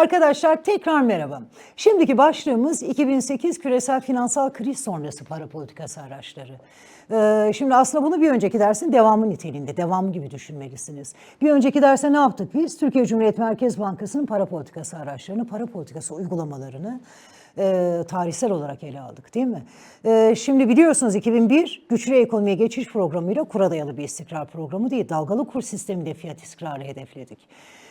Arkadaşlar tekrar merhaba. Şimdiki başlığımız 2008 küresel finansal kriz sonrası para politikası araçları. Ee, şimdi aslında bunu bir önceki dersin devamı niteliğinde, devamı gibi düşünmelisiniz. Bir önceki derste ne yaptık biz? Türkiye Cumhuriyet Merkez Bankası'nın para politikası araçlarını, para politikası uygulamalarını e, tarihsel olarak ele aldık değil mi? E, şimdi biliyorsunuz 2001 güçlü ekonomiye geçiş programıyla kura dayalı bir istikrar programı değil, dalgalı kur sisteminde fiyat istikrarı hedefledik.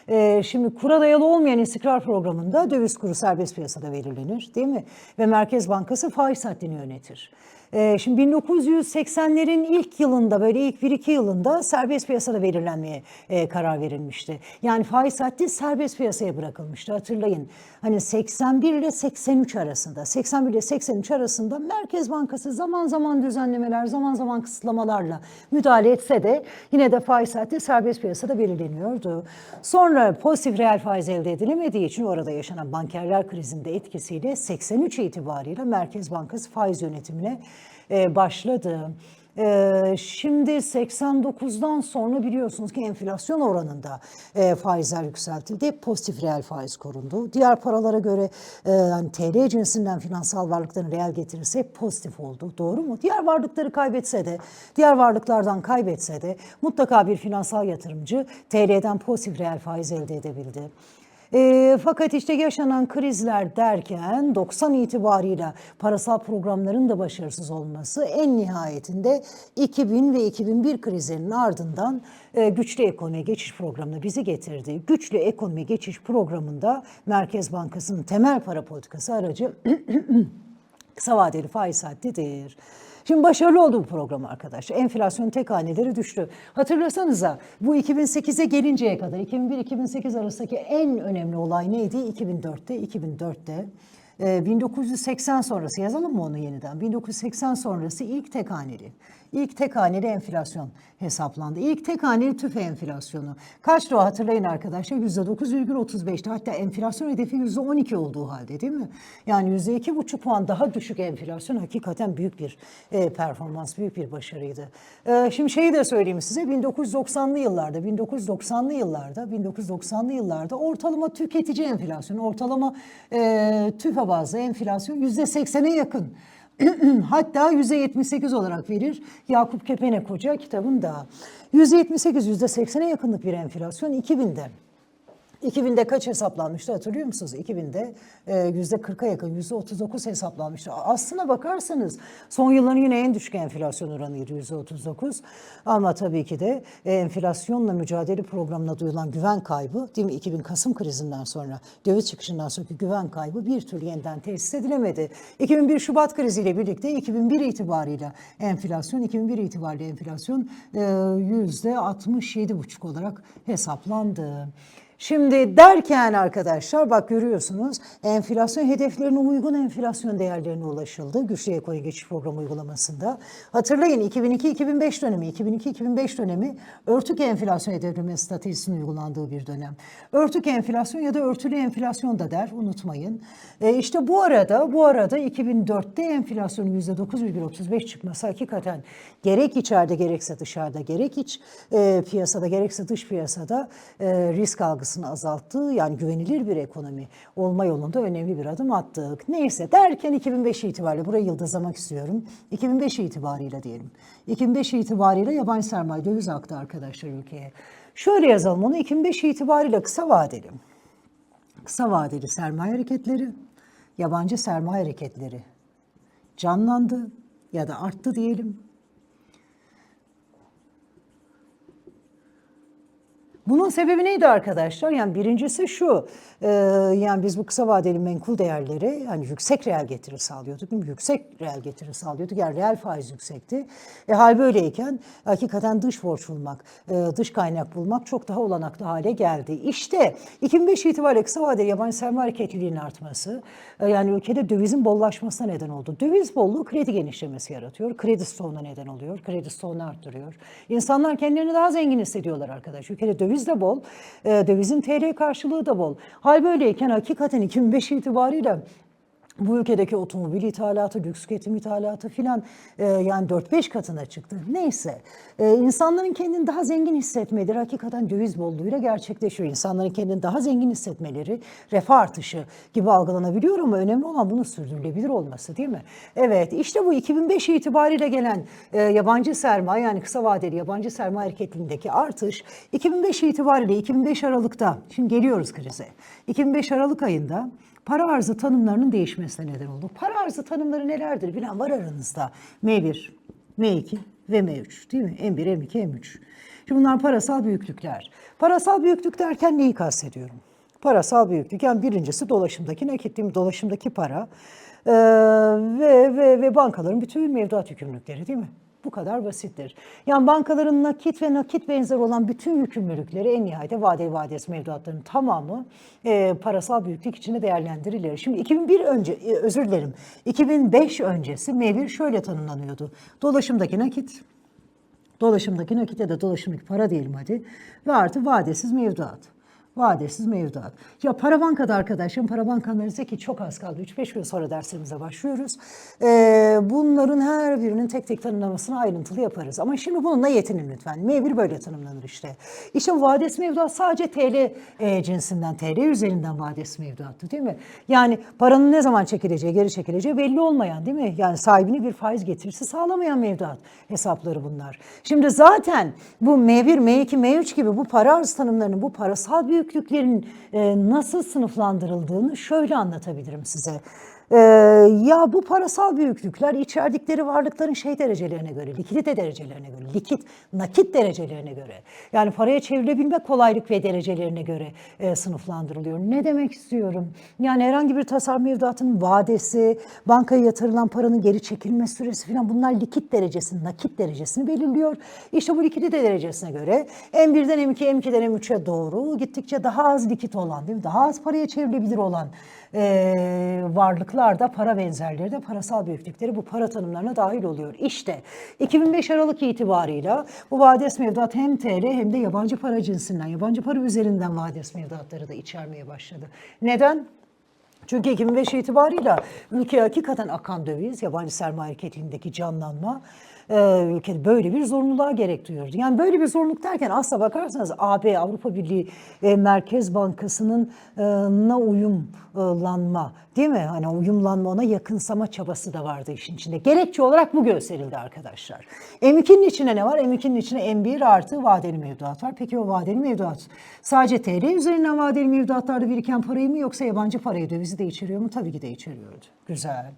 E, şimdi kura dayalı olmayan istikrar programında döviz kuru serbest piyasada belirlenir değil mi? Ve Merkez Bankası faiz haddini yönetir. Ee, şimdi 1980'lerin ilk yılında böyle ilk 1-2 yılında serbest piyasada belirlenmeye e, karar verilmişti. Yani faiz haddi serbest piyasaya bırakılmıştı hatırlayın. Hani 81 ile 83 arasında 81 ile 83 arasında Merkez Bankası zaman zaman düzenlemeler zaman zaman kısıtlamalarla müdahale etse de yine de faiz haddi serbest piyasada belirleniyordu. Sonra pozitif reel faiz elde edilemediği için orada yaşanan bankerler krizinde etkisiyle 83 itibariyle Merkez Bankası faiz yönetimine e, başladı. E, şimdi 89'dan sonra biliyorsunuz ki enflasyon oranında e, faizler yükseltildi. Pozitif reel faiz korundu. Diğer paralara göre e, hani TL cinsinden finansal varlıkların reel getirisi pozitif oldu. Doğru mu? Diğer varlıkları kaybetse de, diğer varlıklardan kaybetse de mutlaka bir finansal yatırımcı TL'den pozitif reel faiz elde edebildi. E, fakat işte yaşanan krizler derken 90 itibarıyla parasal programların da başarısız olması en nihayetinde 2000 ve 2001 krizlerinin ardından e, güçlü ekonomi geçiş programına bizi getirdi. Güçlü ekonomi geçiş programında Merkez Bankası'nın temel para politikası aracı kısa vadeli faiz haddidir. Şimdi başarılı oldu bu program arkadaşlar. Enflasyon tek haneleri düştü. Hatırlasanıza bu 2008'e gelinceye kadar 2001-2008 arasındaki en önemli olay neydi? 2004'te, 2004'te. Ee, 1980 sonrası yazalım mı onu yeniden? 1980 sonrası ilk tek haneli. İlk tek haneli enflasyon hesaplandı. İlk tek haneli tüfe enflasyonu. Kaçtı o hatırlayın arkadaşlar? %9,35'ti. Hatta enflasyon hedefi %12 olduğu halde değil mi? Yani %2,5 puan daha düşük enflasyon hakikaten büyük bir e, performans, büyük bir başarıydı. E, şimdi şeyi de söyleyeyim size. 1990'lı yıllarda, 1990'lı yıllarda, 1990'lı yıllarda ortalama tüketici enflasyon, ortalama e, tüfe bazlı enflasyon %80'e yakın. Hatta %78 olarak verir. Yakup Kepenek Hoca kitabında. %78, %80'e yakınlık bir enflasyon 2000'de. 2000'de kaç hesaplanmıştı hatırlıyor musunuz? 2000'de e, yüzde 40'a yakın, yüzde 39 hesaplanmıştı. Aslına bakarsanız son yılların yine en düşük enflasyon oranıydı yüzde 39. Ama tabii ki de e, enflasyonla mücadele programına duyulan güven kaybı, değil mi? 2000 Kasım krizinden sonra, döviz çıkışından sonraki güven kaybı bir türlü yeniden tesis edilemedi. 2001 Şubat kriziyle birlikte 2001 itibarıyla enflasyon, 2001 itibariyle enflasyon e, yüzde 67,5 olarak hesaplandı. Şimdi derken arkadaşlar bak görüyorsunuz enflasyon hedeflerine uygun enflasyon değerlerine ulaşıldı. Güçlü ekonomi geçiş programı uygulamasında. Hatırlayın 2002-2005 dönemi, 2002-2005 dönemi örtük enflasyon hedefleme stratejisinin uygulandığı bir dönem. Örtük enflasyon ya da örtülü enflasyon da der unutmayın. E işte bu arada bu arada 2004'te enflasyonun %9,35 çıkması hakikaten gerek içeride gerekse dışarıda gerek iç e, piyasada gerekse dış piyasada e, risk algısı algısını azalttığı yani güvenilir bir ekonomi olma yolunda önemli bir adım attık. Neyse derken 2005 itibariyle burayı yıldızlamak istiyorum. 2005 itibariyle diyelim. 2005 itibariyle yabancı sermaye döviz aktı arkadaşlar ülkeye. Şöyle yazalım onu 2005 itibariyle kısa vadeli. Kısa vadeli sermaye hareketleri, yabancı sermaye hareketleri canlandı ya da arttı diyelim. Bunun sebebi neydi arkadaşlar? Yani birincisi şu, e, yani biz bu kısa vadeli menkul değerleri yani yüksek reel getiri sağlıyorduk değil mi? Yüksek reel getiri sağlıyorduk. Yani reel faiz yüksekti. E, hal böyleyken hakikaten dış borç bulmak, e, dış kaynak bulmak çok daha olanaklı hale geldi. İşte 2005 itibariyle kısa vadeli yabancı sermaye hareketliliğinin artması, e, yani ülkede dövizin bollaşmasına neden oldu. Döviz bolluğu kredi genişlemesi yaratıyor. Kredi stoğuna neden oluyor. Kredi stoğunu arttırıyor. İnsanlar kendilerini daha zengin hissediyorlar arkadaş. Ülkede döviz de bol, e, dövizin TL karşılığı da bol. Hal böyleyken hakikaten 2005 itibariyle bu ülkedeki otomobil ithalatı, lüks tüketim ithalatı filan e, yani 4-5 katına çıktı. Neyse e, insanların kendini daha zengin hissetmeleri hakikaten döviz bolluğuyla gerçekleşiyor. İnsanların kendini daha zengin hissetmeleri refah artışı gibi algılanabiliyor ama önemli olan bunun sürdürülebilir olması değil mi? Evet işte bu 2005 itibariyle gelen e, yabancı sermaye yani kısa vadeli yabancı sermaye hareketliğindeki artış 2005 itibariyle 2005 Aralık'ta şimdi geliyoruz krize. 2005 Aralık ayında para arzı tanımlarının değişmesine neden oldu. Para arzı tanımları nelerdir bilen var aranızda. M1, M2 ve M3 değil mi? M1, M2, M3. Şimdi bunlar parasal büyüklükler. Parasal büyüklük derken neyi kastediyorum? Parasal büyüklük yani birincisi dolaşımdaki nakit değil mi? Dolaşımdaki para Ee, ve, ve, ve bankaların bütün mevduat yükümlülükleri değil mi? Bu kadar basittir. Yani bankaların nakit ve nakit benzer olan bütün yükümlülükleri en nihayetinde vadeli vadesi mevduatlarının tamamı e, parasal büyüklük içinde değerlendirilir. Şimdi 2001 önce, e, özür dilerim, 2005 öncesi M1 şöyle tanımlanıyordu. Dolaşımdaki nakit, dolaşımdaki nakit ya da dolaşımdaki para diyelim hadi ve artı vadesiz mevduat. Vadesiz mevduat. Ya para bankada arkadaşım, para bankanlarınızda ki çok az kaldı. 3-5 gün sonra derslerimize başlıyoruz. Ee, bunların her birinin tek tek tanımlamasını ayrıntılı yaparız. Ama şimdi bununla yetinin lütfen. M1 böyle tanımlanır işte. İşte vadesiz mevduat sadece TL e, cinsinden, TL üzerinden vadesiz mevduattı değil mi? Yani paranın ne zaman çekileceği, geri çekileceği belli olmayan değil mi? Yani sahibine bir faiz getirisi sağlamayan mevduat hesapları bunlar. Şimdi zaten bu M1, M2, M3 gibi bu para arz tanımlarının, bu parasal büyüklüklerin e, nasıl sınıflandırıldığını şöyle anlatabilirim size. Ee, ya bu parasal büyüklükler içerdikleri varlıkların şey derecelerine göre, likidite derecelerine göre, likit, nakit derecelerine göre, yani paraya çevrilebilme kolaylık ve derecelerine göre e, sınıflandırılıyor. Ne demek istiyorum? Yani herhangi bir tasarruf mevduatının vadesi, bankaya yatırılan paranın geri çekilme süresi falan bunlar likit derecesini, nakit derecesini belirliyor. İşte bu likidite derecesine göre M1'den M2, M2'den M3'e doğru gittikçe daha az likit olan, değil mi? daha az paraya çevrilebilir olan e, varlıklar da para benzerleri de parasal büyüklükleri bu para tanımlarına dahil oluyor. İşte 2005 Aralık itibarıyla bu vades mevduat hem TL hem de yabancı para cinsinden, yabancı para üzerinden vades mevduatları da içermeye başladı. Neden? Çünkü 2005 itibarıyla ülkeye hakikaten akan döviz, yabancı sermaye hareketliğindeki canlanma ülkede böyle bir zorunluluğa gerek duyuyordu. Yani böyle bir zorunluluk derken aslına bakarsanız AB, Avrupa Birliği e, Merkez Bankası'nın e, na uyumlanma değil mi? Hani uyumlanma ona yakınsama çabası da vardı işin içinde. Gerekçe olarak bu gösterildi arkadaşlar. M2'nin içine ne var? M2'nin içine M1 artı vadeli mevduat var. Peki o vadeli mevduat sadece TL üzerinden vadeli mevduatlarda biriken parayı mı yoksa yabancı parayı dövizi de içeriyor mu? Tabii ki de içeriyordu. Güzel.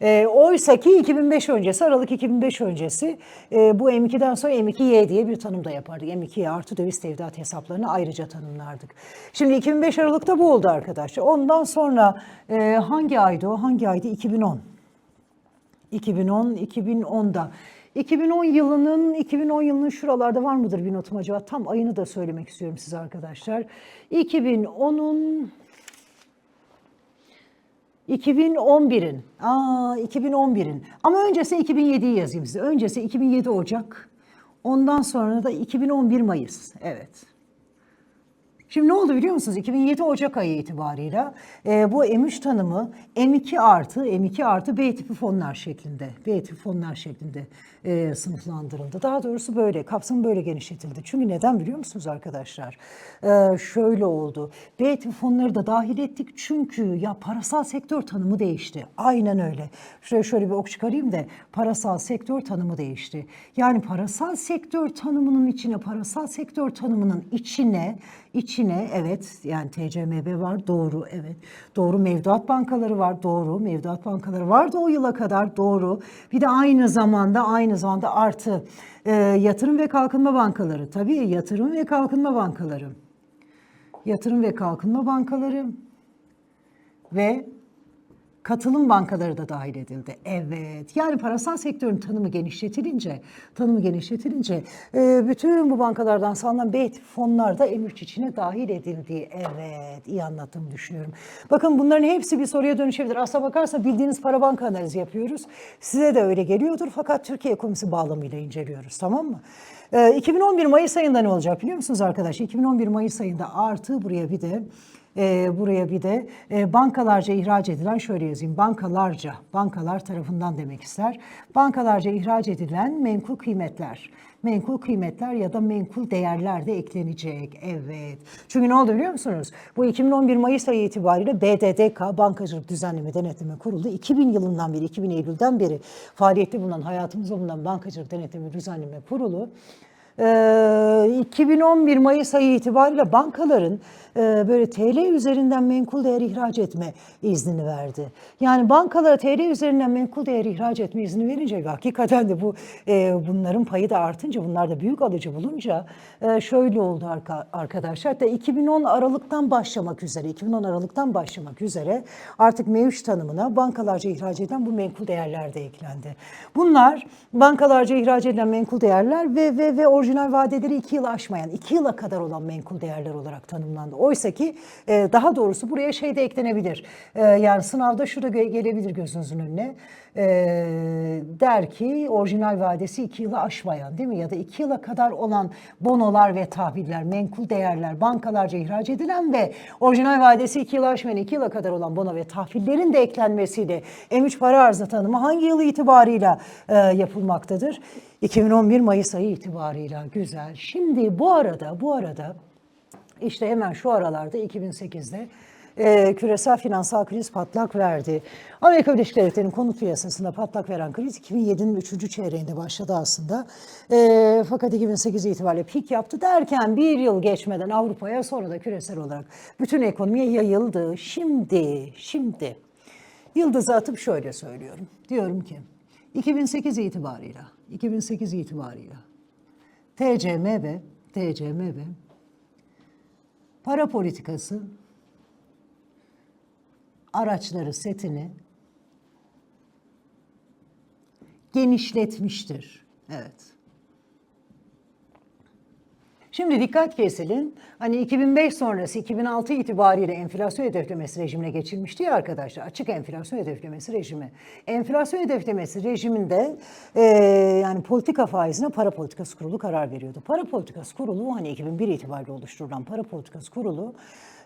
E, Oysa ki 2005 öncesi, Aralık 2005 öncesi e, bu M2'den sonra M2Y diye bir tanım da yapardık. M2Y artı döviz tevdiat hesaplarını ayrıca tanımlardık. Şimdi 2005 Aralık'ta bu oldu arkadaşlar. Ondan sonra e, hangi aydı o? Hangi aydı? 2010. 2010, 2010'da. 2010 yılının 2010 yılının şuralarda var mıdır bir notum acaba? Tam ayını da söylemek istiyorum size arkadaşlar. 2010'un 2011'in. Aa 2011'in. Ama öncesi 2007'yi yazayım size. Öncesi 2007 Ocak. Ondan sonra da 2011 Mayıs. Evet. Şimdi ne oldu biliyor musunuz? 2007 Ocak ayı itibarıyla e, bu M3 tanımı M2 artı M2 artı B tipi fonlar şeklinde, B tipi fonlar şeklinde e, sınıflandırıldı. Daha doğrusu böyle, kapsamı böyle genişletildi. Çünkü neden biliyor musunuz arkadaşlar? E, şöyle oldu. B tipi fonları da dahil ettik çünkü ya parasal sektör tanımı değişti. Aynen öyle. Şuraya şöyle bir ok çıkarayım da parasal sektör tanımı değişti. Yani parasal sektör tanımının içine, parasal sektör tanımının içine İçine evet yani TCMB var doğru evet. Doğru mevduat bankaları var doğru. Mevduat bankaları vardı o yıla kadar doğru. Bir de aynı zamanda aynı zamanda artı e, yatırım ve kalkınma bankaları. Tabii yatırım ve kalkınma bankaları. Yatırım ve kalkınma bankaları ve katılım bankaları da dahil edildi. Evet. Yani parasal sektörün tanımı genişletilince, tanımı genişletilince e, bütün bu bankalardan sağlanan B tip fonlar da M3 içine dahil edildi. Evet. iyi anlattığımı düşünüyorum. Bakın bunların hepsi bir soruya dönüşebilir. Aslına bakarsa bildiğiniz para banka analizi yapıyoruz. Size de öyle geliyordur fakat Türkiye ekonomisi bağlamıyla inceliyoruz. Tamam mı? Ee, 2011 Mayıs ayında ne olacak biliyor musunuz arkadaşlar? 2011 Mayıs ayında artı buraya bir de e, buraya bir de e, bankalarca ihraç edilen şöyle yazayım. Bankalarca, bankalar tarafından demek ister. Bankalarca ihraç edilen menkul kıymetler. Menkul kıymetler ya da menkul değerler de eklenecek. Evet. Çünkü ne oldu biliyor musunuz? Bu 2011 Mayıs ayı itibariyle BDDK Bankacılık Düzenleme Denetleme Kurulu 2000 yılından beri, 2000 Eylül'den beri faaliyette bulunan, hayatımızda bulunan Bankacılık Denetleme Düzenleme Kurulu 2011 Mayıs ayı itibariyle bankaların e, böyle TL üzerinden menkul değer ihraç etme iznini verdi. Yani bankalara TL üzerinden menkul değer ihraç etme izni verince ve hakikaten de bu e, bunların payı da artınca bunlar da büyük alıcı bulunca e, şöyle oldu arka- arkadaşlar. Hatta 2010 Aralık'tan başlamak üzere 2010 Aralık'tan başlamak üzere artık mevcut tanımına bankalarca ihraç edilen bu menkul değerler de eklendi. Bunlar bankalarca ihraç edilen menkul değerler ve ve ve orijinal vadeleri 2 yıl aşmayan, 2 yıla kadar olan menkul değerler olarak tanımlandı. Oysa ki e, daha doğrusu buraya şey de eklenebilir. E, yani sınavda şu da gelebilir gözünüzün önüne. E, der ki orijinal vadesi 2 yılı aşmayan değil mi? Ya da 2 yıla kadar olan bonolar ve tahviller, menkul değerler bankalarca ihraç edilen ve orijinal vadesi 2 yılı aşmayan 2 yıla kadar olan bono ve tahvillerin de eklenmesiyle M3 para arzı tanımı hangi yılı itibarıyla e, yapılmaktadır? 2011 Mayıs ayı itibarıyla güzel. Şimdi bu arada bu arada işte hemen şu aralarda 2008'de e, küresel finansal kriz patlak verdi. Amerika Birleşik Devletleri'nin konut piyasasında patlak veren kriz 2007'nin 3. çeyreğinde başladı aslında. E, fakat 2008 itibariyle pik yaptı derken bir yıl geçmeden Avrupa'ya sonra da küresel olarak bütün ekonomiye yayıldı. Şimdi, şimdi yıldızı atıp şöyle söylüyorum. Diyorum ki 2008 itibarıyla, 2008 itibarıyla TCMB, TCMB para politikası araçları setini genişletmiştir. Evet. Şimdi dikkat kesilin. Hani 2005 sonrası 2006 itibariyle enflasyon hedeflemesi rejimine geçilmişti ya arkadaşlar. Açık enflasyon hedeflemesi rejimi. Enflasyon hedeflemesi rejiminde e, yani politika faizine para politikası kurulu karar veriyordu. Para politikası kurulu hani 2001 itibariyle oluşturulan para politikası kurulu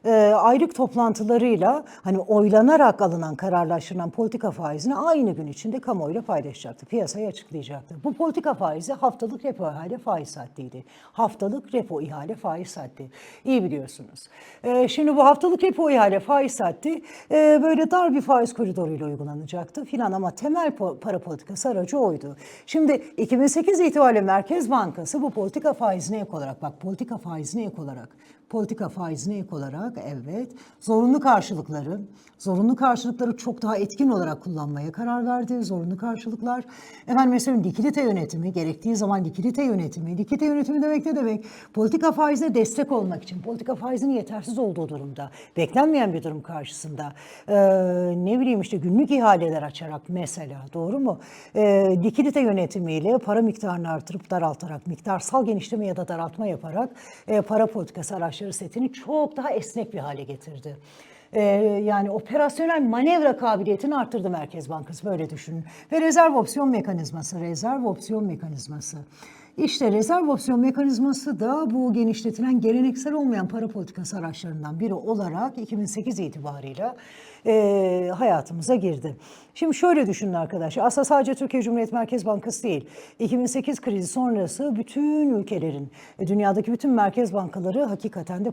e, aylık toplantılarıyla hani oylanarak alınan kararlaştırılan politika faizini aynı gün içinde kamuoyuyla paylaşacaktı. Piyasaya açıklayacaktı. Bu politika faizi haftalık repo ihale faiz haddiydi. Haftalık repo ihale faiz haddi. İyi biliyorsunuz. E, şimdi bu haftalık repo ihale faiz haddi e, böyle dar bir faiz koridoruyla uygulanacaktı filan ama temel para politikası aracı oydu. Şimdi 2008 itibariyle Merkez Bankası bu politika faizine ek olarak bak politika faizine ek olarak politika faizine ek olarak evet zorunlu karşılıkları zorunlu karşılıkları çok daha etkin olarak kullanmaya karar verdi. Zorunlu karşılıklar efendim mesela likidite yönetimi gerektiği zaman likidite yönetimi likidite yönetimi demek ne demek? Politika faizine destek olmak için politika faizinin yetersiz olduğu durumda beklenmeyen bir durum karşısında eee, ne bileyim işte günlük ihaleler açarak mesela doğru mu? Eee likidite yönetimiyle para miktarını artırıp daraltarak miktarsal genişleme ya da daraltma yaparak eee, para politikası araçları setini çok daha esnek bir hale getirdi. Ee, yani operasyonel manevra kabiliyetini arttırdı Merkez Bankası böyle düşünün. Ve rezerv opsiyon mekanizması, rezerv opsiyon mekanizması. İşte rezerv opsiyon mekanizması da bu genişletilen geleneksel olmayan para politikası araçlarından biri olarak 2008 itibarıyla e, hayatımıza girdi. Şimdi şöyle düşünün arkadaşlar. Aslında sadece Türkiye Cumhuriyet Merkez Bankası değil. 2008 krizi sonrası bütün ülkelerin, dünyadaki bütün merkez bankaları hakikaten de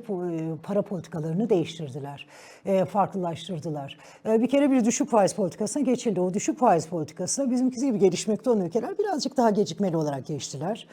para politikalarını değiştirdiler. Farklılaştırdılar. Bir kere bir düşük faiz politikasına geçildi. O düşük faiz politikasına bizimkisi gibi gelişmekte olan ülkeler birazcık daha gecikmeli olarak geçtiler.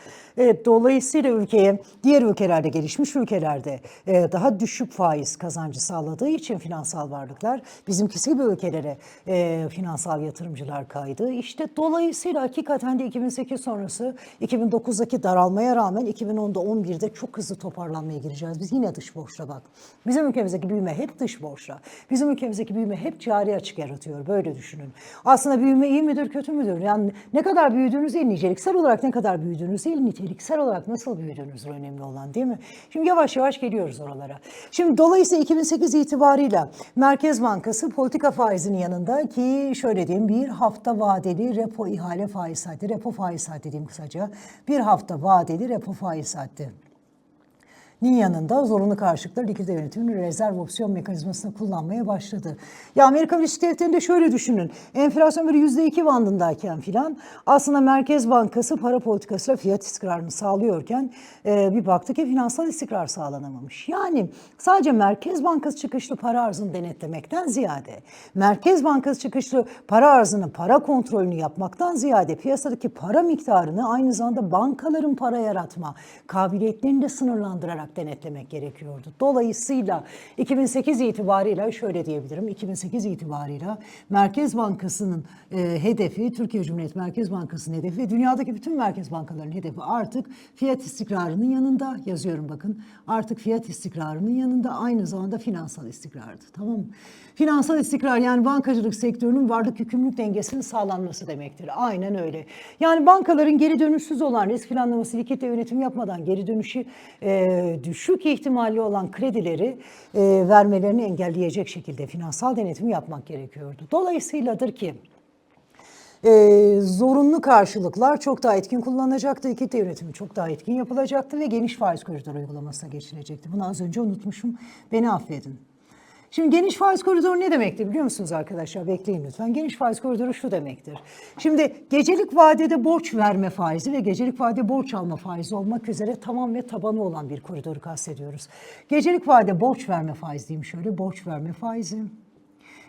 Dolayısıyla ülkeye diğer ülkelerde, gelişmiş ülkelerde daha düşük faiz kazancı sağladığı için finansal varlıklar bizimkisi gibi ülkelere e, finansal yatırımcılar kaydı. İşte dolayısıyla hakikaten de 2008 sonrası 2009'daki daralmaya rağmen 2010'da 11'de çok hızlı toparlanmaya gireceğiz. Biz yine dış borçla bak. Bizim ülkemizdeki büyüme hep dış borçla. Bizim ülkemizdeki büyüme hep cari açık yaratıyor. Böyle düşünün. Aslında büyüme iyi midir, kötü müdür? Yani ne kadar büyüdüğünüz değil, niceliksel olarak ne kadar büyüdüğünüz değil, niteliksel olarak nasıl büyüdüğünüz önemli olan değil mi? Şimdi yavaş yavaş geliyoruz oralara. Şimdi dolayısıyla 2008 itibarıyla Merkez Bankası Bankası politika faizinin yanında ki şöyle diyeyim bir hafta vadeli repo ihale faiz haddi, repo faiz haddi diyeyim kısaca. Bir hafta vadeli repo faiz haddi. Nin yanında zorunlu karşılıklar likidite yönetiminin rezerv opsiyon mekanizmasını kullanmaya başladı. Ya Amerika Birleşik Devletleri'nde şöyle düşünün. Enflasyon böyle %2 bandındayken filan aslında Merkez Bankası para politikasıyla fiyat istikrarını sağlıyorken e, bir baktı ki finansal istikrar sağlanamamış. Yani sadece Merkez Bankası çıkışlı para arzını denetlemekten ziyade Merkez Bankası çıkışlı para arzını, para kontrolünü yapmaktan ziyade piyasadaki para miktarını aynı zamanda bankaların para yaratma kabiliyetlerini de sınırlandırarak denetlemek gerekiyordu. Dolayısıyla 2008 itibarıyla şöyle diyebilirim. 2008 itibarıyla Merkez Bankası'nın e, hedefi, Türkiye Cumhuriyeti Merkez Bankası'nın hedefi ve dünyadaki bütün merkez bankalarının hedefi artık fiyat istikrarının yanında yazıyorum bakın. Artık fiyat istikrarının yanında aynı zamanda finansal istikrardı. Tamam mı? Finansal istikrar yani bankacılık sektörünün varlık yükümlülük dengesinin sağlanması demektir. Aynen öyle. Yani bankaların geri dönüşsüz olan risk planlaması, likitte yönetim yapmadan geri dönüşü e, düşük ihtimalli olan kredileri e, vermelerini engelleyecek şekilde finansal denetim yapmak gerekiyordu. Dolayısıyladır ki e, zorunlu karşılıklar çok daha etkin kullanılacaktı. İkite yönetimi çok daha etkin yapılacaktı ve geniş faiz koridoru uygulamasına geçilecekti. Bunu az önce unutmuşum. Beni affedin. Şimdi geniş faiz koridoru ne demektir biliyor musunuz arkadaşlar? Bekleyin lütfen. Geniş faiz koridoru şu demektir. Şimdi gecelik vadede borç verme faizi ve gecelik vadede borç alma faizi olmak üzere tamam ve tabanı olan bir koridoru kastediyoruz. Gecelik vade borç verme faizi diyeyim şöyle. Borç verme faizi.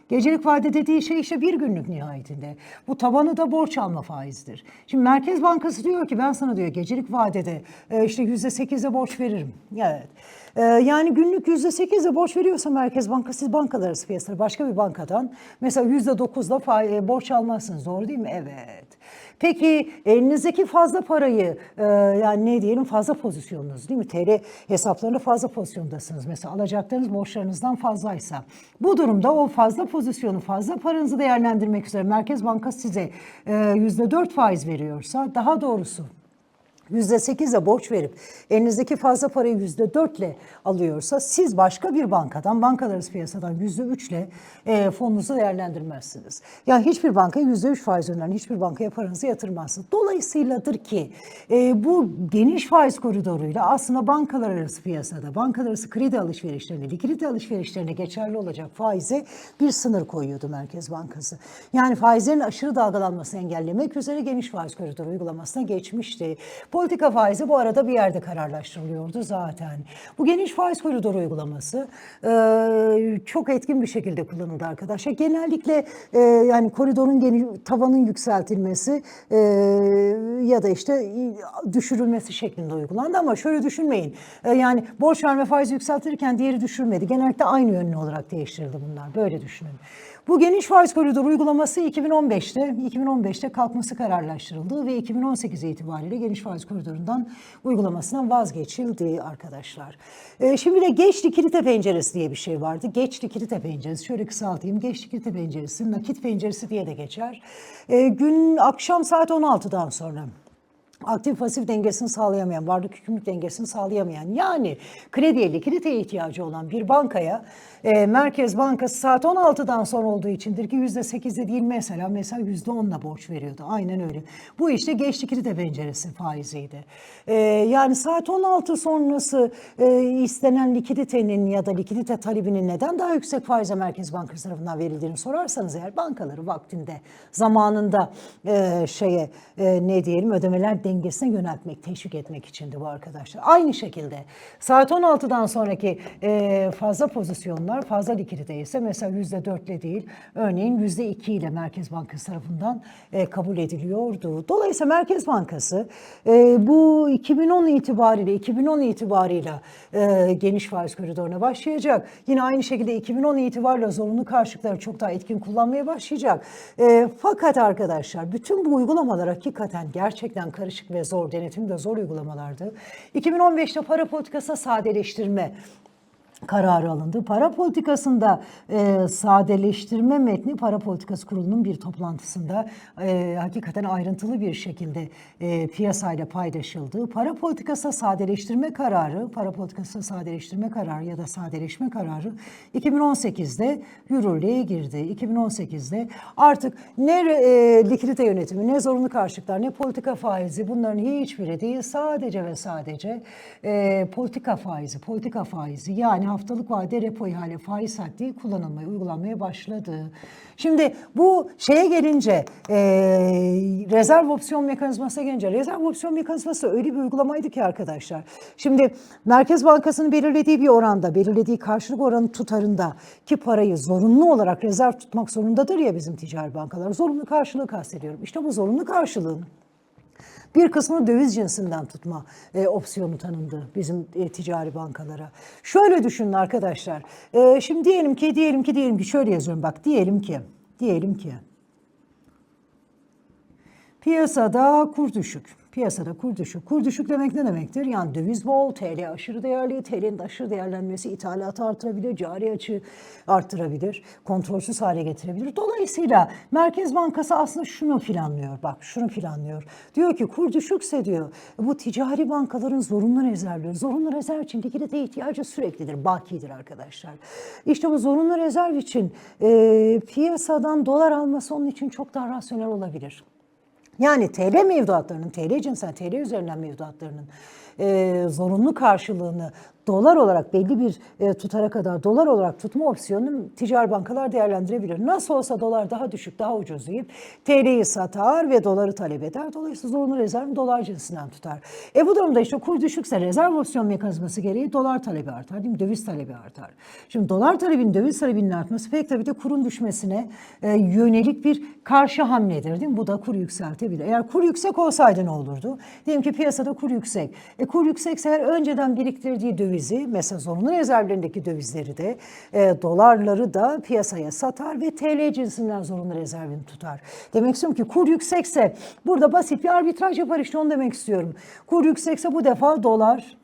Gecelik vade dediği şey işte bir günlük nihayetinde. Bu tabanı da borç alma faizidir. Şimdi Merkez Bankası diyor ki ben sana diyor gecelik vadede e, işte yüzde sekizde borç veririm. Evet. E, Yani günlük yüzde sekizde borç veriyorsa Merkez Bankası siz bankalar arası piyasada başka bir bankadan mesela yüzde dokuzla e, borç almazsınız. Doğru değil mi? Evet. Peki elinizdeki fazla parayı e, yani ne diyelim fazla pozisyonunuz değil mi? TL hesaplarında fazla pozisyondasınız. Mesela alacaklarınız borçlarınızdan fazlaysa. Bu durumda o fazla pozisyonu fazla paranızı değerlendirmek üzere Merkez Bankası size e, yüzde dört faiz veriyorsa daha doğrusu %8'le borç verip elinizdeki fazla parayı %4'le alıyorsa siz başka bir bankadan, bankalar arası piyasadan %3'le e, fonunuzu değerlendirmezsiniz. Yani hiçbir bankaya %3 faiz öneren hiçbir bankaya paranızı yatırmazsınız. Dolayısıyladır ki e, bu geniş faiz koridoruyla aslında bankalar arası piyasada, bankalar arası kredi alışverişlerine, likidite alışverişlerine geçerli olacak faize bir sınır koyuyordu Merkez Bankası. Yani faizlerin aşırı dalgalanmasını engellemek üzere geniş faiz koridoru uygulamasına geçmişti. Politika faizi bu arada bir yerde kararlaştırılıyordu zaten. Bu geniş faiz koridoru uygulaması e, çok etkin bir şekilde kullanıldı arkadaşlar. Genellikle e, yani koridorun geni, tavanın yükseltilmesi e, ya da işte düşürülmesi şeklinde uygulandı ama şöyle düşünmeyin. E, yani borç verme faizi yükseltirken diğeri düşürmedi. Genellikle aynı yönlü olarak değiştirildi bunlar. Böyle düşünün. Bu geniş faiz koridoru uygulaması 2015'te 2015'te kalkması kararlaştırıldı ve 2018 itibariyle geniş faiz koridorundan uygulamasından vazgeçildi arkadaşlar. Ee, şimdi de geç likidite penceresi diye bir şey vardı. Geç likidite penceresi şöyle kısaltayım. Geç likidite penceresi nakit penceresi diye de geçer. Ee, gün akşam saat 16'dan sonra aktif pasif dengesini sağlayamayan, varlık yükümlülük dengesini sağlayamayan yani krediye, likiditeye ihtiyacı olan bir bankaya e, Merkez Bankası saat 16'dan sonra olduğu içindir ki %8'de değil mesela mesela %10'la borç veriyordu. Aynen öyle. Bu işte geç likidite penceresi faiziydi. E, yani saat 16 sonrası e, istenen likiditenin ya da likidite talebinin neden daha yüksek faize Merkez Bankası tarafından verildiğini sorarsanız eğer bankaları vaktinde, zamanında e, şeye e, ne diyelim ödemeler dengesine yöneltmek, teşvik etmek içindi bu arkadaşlar. Aynı şekilde saat 16'dan sonraki e, fazla pozisyonlar, fazla likidite ise mesela %4'le değil, örneğin %2 ile Merkez Bankası tarafından e, kabul ediliyordu. Dolayısıyla Merkez Bankası e, bu 2010 itibariyle, 2010 itibarıyla e, geniş faiz koridoruna başlayacak. Yine aynı şekilde 2010 itibariyle zorunlu karşılıkları çok daha etkin kullanmaya başlayacak. E, fakat arkadaşlar bütün bu uygulamalar hakikaten gerçekten karışık ve zor, denetim de zor uygulamalardı. 2015'te para politikasına sadeleştirme kararı alındı. Para politikasında e, sadeleştirme metni para politikası kurulunun bir toplantısında e, hakikaten ayrıntılı bir şekilde e, piyasayla paylaşıldı. Para politikası sadeleştirme kararı, para politikası sadeleştirme kararı ya da sadeleşme kararı 2018'de yürürlüğe girdi. 2018'de artık ne e, likidite yönetimi, ne zorunlu karşılıklar, ne politika faizi bunların hiçbiri değil. Sadece ve sadece e, politika faizi, politika faizi yani haftalık vade repo ihale faiz haddi kullanılmaya, uygulanmaya başladı. Şimdi bu şeye gelince, e, rezerv opsiyon mekanizmasına gelince, rezerv opsiyon mekanizması öyle bir uygulamaydı ki arkadaşlar. Şimdi Merkez Bankası'nın belirlediği bir oranda, belirlediği karşılık oranı tutarında ki parayı zorunlu olarak rezerv tutmak zorundadır ya bizim ticari bankalar. Zorunlu karşılığı kastediyorum. İşte bu zorunlu karşılığın bir kısmını döviz cinsinden tutma e, opsiyonu tanındı bizim e, ticari bankalara. Şöyle düşünün arkadaşlar. E, şimdi diyelim ki diyelim ki diyelim ki şöyle yazıyorum bak diyelim ki diyelim ki Piyasada kur düşük. Piyasada kur düşük. Kur düşük demek ne demektir? Yani döviz bol, TL aşırı değerli, TL'nin de aşırı değerlenmesi ithalatı artırabilir, cari açığı arttırabilir, kontrolsüz hale getirebilir. Dolayısıyla Merkez Bankası aslında şunu planlıyor. Bak şunu planlıyor. Diyor ki kur düşükse diyor bu ticari bankaların zorunlu rezervleri. Zorunlu rezerv için likidite ihtiyacı süreklidir, bakidir arkadaşlar. İşte bu zorunlu rezerv için e, piyasadan dolar alması onun için çok daha rasyonel olabilir. Yani TL mevduatlarının, TL cinsen, TL üzerinden mevduatlarının e, zorunlu karşılığını dolar olarak belli bir e, tutara kadar dolar olarak tutma opsiyonunu ticari bankalar değerlendirebilir. Nasıl olsa dolar daha düşük, daha ucuz deyip TL'yi satar ve doları talep eder. Dolayısıyla zorunlu rezerv dolar cinsinden tutar. E bu durumda işte kur düşükse rezerv opsiyon mekanizması gereği dolar talebi artar değil mi? Döviz talebi artar. Şimdi dolar talebinin döviz talebinin artması pek tabii de kurun düşmesine e, yönelik bir karşı hamledir değil mi? Bu da kur yükseltebilir. Eğer kur yüksek olsaydı ne olurdu? Diyelim ki piyasada kur yüksek. E kur yüksekse her önceden biriktirdiği dövizi mesela zorunlu rezervlerindeki dövizleri de e, dolarları da piyasaya satar ve TL cinsinden zorunlu rezervini tutar. Demek istiyorum ki kur yüksekse burada basit bir arbitraj yapar işte onu demek istiyorum. Kur yüksekse bu defa dolar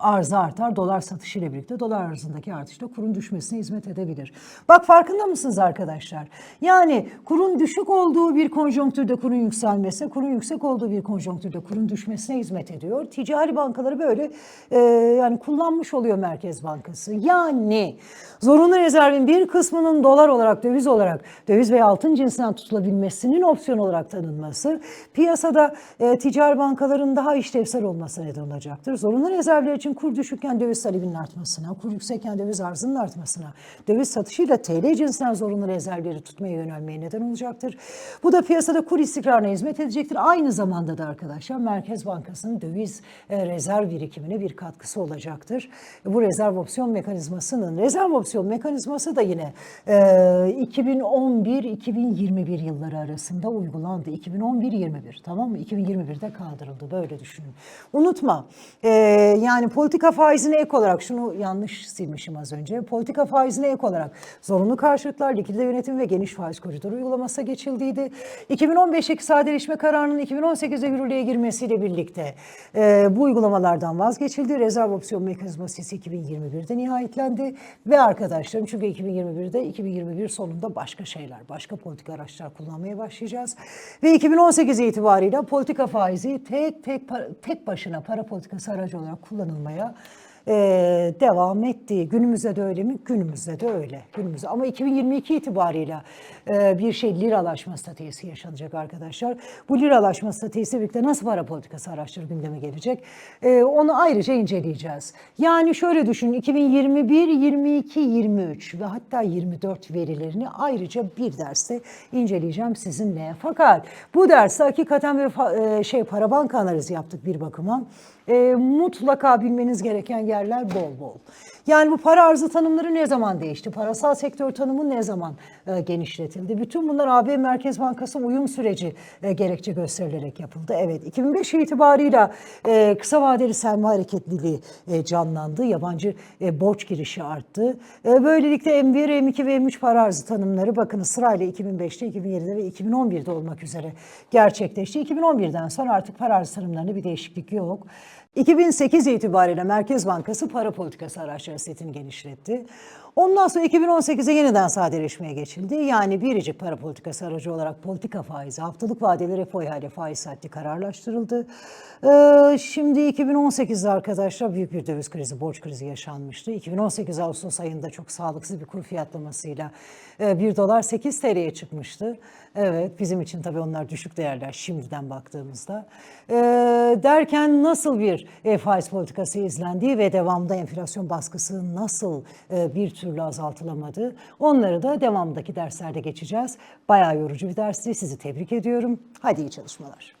arzı artar. Dolar satışıyla birlikte dolar arzındaki artış da kurun düşmesine hizmet edebilir. Bak farkında mısınız arkadaşlar? Yani kurun düşük olduğu bir konjonktürde kurun yükselmesi, kurun yüksek olduğu bir konjonktürde kurun düşmesine hizmet ediyor. Ticari bankaları böyle e, yani kullanmış oluyor Merkez Bankası. Yani zorunlu rezervin bir kısmının dolar olarak, döviz olarak, döviz veya altın cinsinden tutulabilmesinin opsiyon olarak tanınması piyasada e, ticari bankaların daha işlevsel olmasına neden olacaktır. Zorunlu rezervler için kur düşükken döviz talebinin artmasına, kur yüksekken döviz arzının artmasına, döviz satışıyla TL cinsinden zorunlu rezervleri tutmaya yönelmeye neden olacaktır. Bu da piyasada kur istikrarına hizmet edecektir. Aynı zamanda da arkadaşlar Merkez Bankası'nın döviz e, rezerv birikimine bir katkısı olacaktır. E, Bu rezerv opsiyon mekanizmasının, rezerv opsiyon mekanizması da yine e, 2011-2021 yılları arasında uygulandı. 2011-21 tamam mı? 2021'de kaldırıldı böyle düşünün. Unutma e, yani politika faizine ek olarak şunu yanlış silmişim az önce. Politika faizine ek olarak zorunlu karşılıklar, likidite yönetimi ve geniş faiz koridoru uygulamasına geçildiydi. 2015'teki sadeleşme kararının 2018'de yürürlüğe girmesiyle birlikte e, bu uygulamalardan vazgeçildi. Rezerv opsiyon mekanizması ise 2021'de nihayetlendi ve arkadaşlarım çünkü 2021'de 2021 sonunda başka şeyler, başka politika araçlar kullanmaya başlayacağız. Ve 2018 itibariyle politika faizi tek tek tek başına para politikası aracı olarak kullanılmaya e, devam etti. Günümüzde de öyle mi? Günümüzde de öyle. Günümüzde. Ama 2022 itibarıyla e, bir şey liralaşma stratejisi yaşanacak arkadaşlar. Bu liralaşma stratejisi birlikte nasıl para politikası araçları gündeme gelecek? E, onu ayrıca inceleyeceğiz. Yani şöyle düşünün 2021, 22, 23 ve hatta 24 verilerini ayrıca bir derste inceleyeceğim sizinle. Fakat bu derste hakikaten bir şey para banka analizi yaptık bir bakıma. E, mutlaka bilmeniz gereken yerler bol bol. Yani bu para arzı tanımları ne zaman değişti? Parasal sektör tanımı ne zaman e, genişletildi? Bütün bunlar AB Merkez Bankası uyum süreci e, gerekçe gösterilerek yapıldı. Evet 2005 itibarıyla e, kısa vadeli sermaye hareketliliği e, canlandı. Yabancı e, borç girişi arttı. E, böylelikle M1, M2 ve M3 para arzı tanımları bakın sırayla 2005'te, 2007'de ve 2011'de olmak üzere gerçekleşti. 2011'den sonra artık para arzı tanımlarında bir değişiklik yok. 2008 itibariyle Merkez Bankası para politikası araçları setini genişletti. Ondan sonra 2018'e yeniden sadeleşmeye geçildi. Yani biricik para politikası aracı olarak politika faizi, haftalık vadeli repo ihale faiz haddi kararlaştırıldı. Ee, şimdi 2018'de arkadaşlar büyük bir döviz krizi, borç krizi yaşanmıştı. 2018 Ağustos ayında çok sağlıksız bir kur fiyatlamasıyla 1 dolar 8 TL'ye çıkmıştı. Evet bizim için tabii onlar düşük değerler şimdiden baktığımızda. Ee, derken nasıl bir e, faiz politikası izlendiği ve devamda enflasyon baskısı nasıl e, bir türlü azaltılamadı onları da devamdaki derslerde geçeceğiz. Bayağı yorucu bir dersti sizi tebrik ediyorum. Hadi iyi çalışmalar.